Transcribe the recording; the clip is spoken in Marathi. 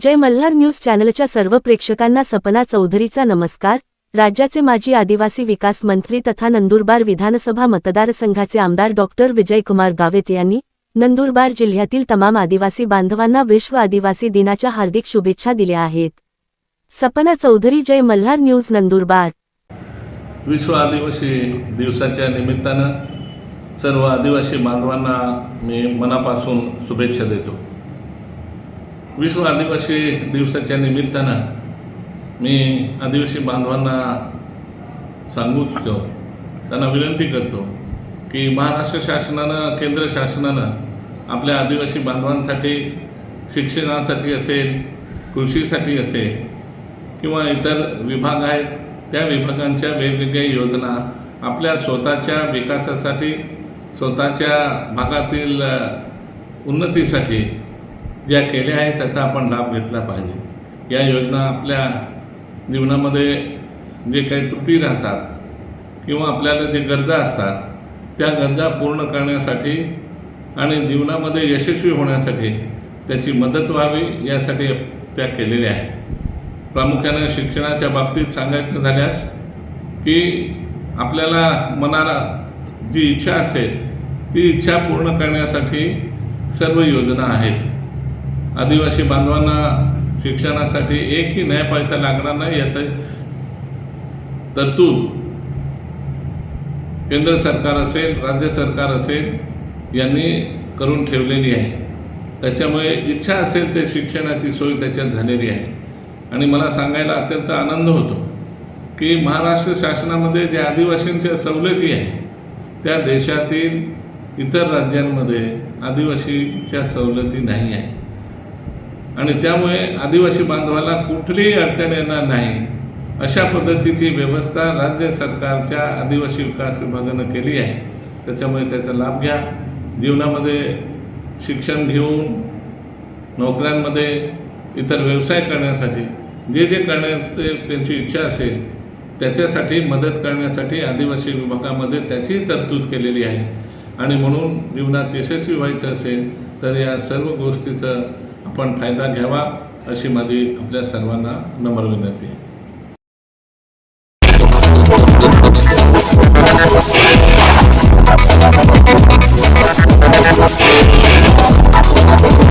जय मल्हार न्यूज चॅनलच्या सर्व प्रेक्षकांना सपना चौधरीचा नमस्कार. राज्याचे माजी आदिवासी विकास मंत्री तथा नंदुरबार विधानसभा मतदारसंघाचे आमदार डॉक्टर विजयकुमार गावित यांनी नंदुरबार जिल्ह्यातील तमाम आदिवासी बांधवांना विश्व आदिवासी दिनाच्या हार्दिक शुभेच्छा दिल्या आहेत. सपना चौधरी जय मल्हार न्यूज नंदुरबार. विश्व आदिवासी दिवसाच्या निमित्तानं सर्व आदिवासी बांधवांना मी मनापासून शुभेच्छा देतो. विश्व आदिवासी दिवसाच्या निमित्तानं मी आदिवासी बांधवांना सांगू इच्छितो त्यांना विनंती करतो की महाराष्ट्र शासनानं केंद्र शासनानं आपल्या आदिवासी बांधवांसाठी शिक्षणासाठी असेल कृषीसाठी असेल किंवा इतर विभाग आहेत त्या विभागांच्या वेगवेगळ्या योजना आपल्या स्वतःच्या विकासासाठी स्वतःच्या भागातील उन्नतीसाठी ज्या केल्या आहेत त्याचा आपण लाभ घेतला पाहिजे. या योजना आपल्या जीवनामध्ये जे काही त्रुटी राहतात किंवा आपल्याला जे गरजा असतात त्या गरजा पूर्ण करण्यासाठी आणि जीवनामध्ये यशस्वी होण्यासाठी त्याची मदत व्हावी यासाठी त्या केलेल्या आहेत. प्रामुख्याने शिक्षणाच्या बाबतीत सांगायचं झाल्यास की आपल्याला मनाला जी इच्छा असेल ती इच्छा पूर्ण करण्यासाठी सर्व योजना आहेत. आदिवासी बांधवांना शिक्षणासाठी एकही नया पैसा लागणार नाही याचं तरतूद केंद्र सरकार असेल राज्य सरकार असेल यांनी करून ठेवलेली आहे. त्याच्यामुळे इच्छा असेल ते शिक्षणाची सोय त्याच्यात झालेली आहे. आणि मला सांगायला अत्यंत आनंद होतो की महाराष्ट्र शासनामध्ये ज्या आदिवासींच्या सवलती आहे त्या देशातील इतर राज्यांमध्ये आदिवासीच्या सवलती नाही आहे आणि त्यामुळे आदिवासी बांधवाला कुठलीही अडचण येणार नाही. अशा पद्धतीची व्यवस्था राज्य सरकारच्या आदिवासी विकास विभागानं केली आहे. त्याच्यामुळे त्याचा लाभ घ्या. जीवनामध्ये शिक्षण घेऊन नोकऱ्यांमध्ये इतर व्यवसाय करण्यासाठी जे जे करण्यात त्यांची इच्छा असेल त्याच्यासाठी मदत करण्यासाठी आदिवासी विभागामध्ये त्याची तरतूद केलेली आहे. आणि म्हणून जीवनात यशस्वी व्हायचं असेल तर या सर्व गोष्टीचं आपण फायदा घ्यावा अशी माझी आपल्या सर्वांना नम्र विनंती